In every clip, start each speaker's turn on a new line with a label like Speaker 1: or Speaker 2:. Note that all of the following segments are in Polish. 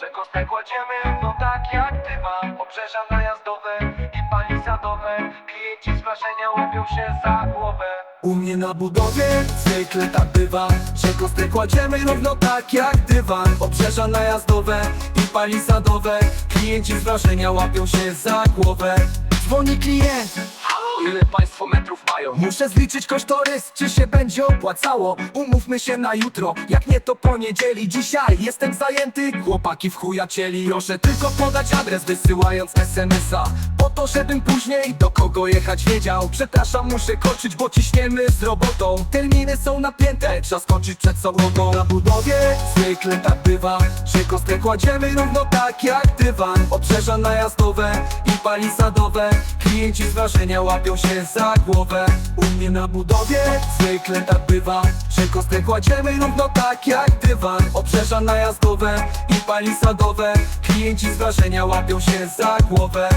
Speaker 1: że kostkę kładziemy no tak jak dywan Obrzeża najazdowe i palisadowe Klienci z wrażenia łapią się za głowę.
Speaker 2: U mnie na budowie zwykle tak bywa Że kostkę kładziemy równo tak jak dywan. Obrzeża najazdowe i palisadowe Klienci z wrażenia łapią się za głowę. Dzwoni klient
Speaker 1: Ile państwo metrów mają?
Speaker 2: Muszę zliczyć kosztorys, czy się będzie opłacało. Umówmy się na jutro, jak nie to poniedzieli Dzisiaj jestem zajęty, chłopaki w chuja cieli. Proszę tylko podać adres wysyłając SMS-a Po to, żebym później do kogo jechać wiedział. Przepraszam, muszę kończyć, bo ciśniemy z robotą. Terminy są napięte, trzeba skończyć przed sobotą. Na budowie zwykle tak bywa Że kostkę kładziemy równo tak jak dywan. Obrzeża najazdowe i palisadowe Klienci z wrażenia łapią się za głowę. U mnie na budowie zwykle tak bywa Że kostkę kładziemy równo tak jak dywan. Obrzeża najazdowe i palisadowe Klienci z wrażenia łapią się za głowę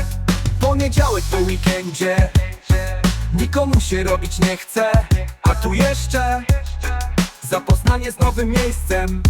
Speaker 2: Poniedziałek po weekendzie. Nikomu się robić nie chce. A tu jeszcze Zapoznanie z nowym miejscem.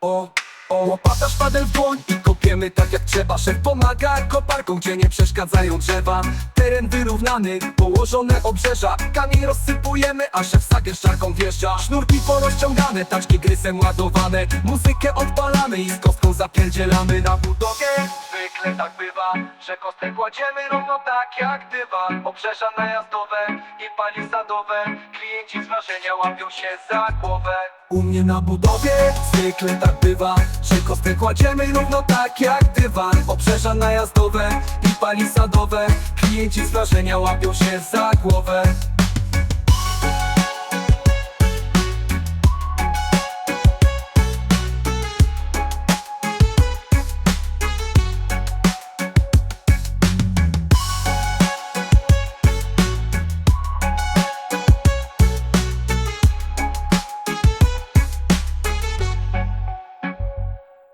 Speaker 2: O, o, łopata szpadel w dłoń kopiemy tak jak trzeba Szef pomaga koparką, gdzie nie przeszkadzają drzewa. Teren wyrównany, położone obrzeża. Kamień rozsypujemy, a szef zagęszczarką wjeżdża. Sznurki porozciągane, taczki grysem ładowane. Muzykę odpalamy i z kostką zapierdzielamy. Na budowie
Speaker 1: Zwykle tak bywa, że kostkę kładziemy równo tak jak dywan Obrzeża najazdowe i palisadowe Klienci z wrażenia łapią się za głowę
Speaker 2: U mnie na budowie zwykle tak bywa Że kostkę kładziemy równo tak jak dywan. Obrzeża najazdowe i palisadowe Klienci z wrażenia łapią się za głowę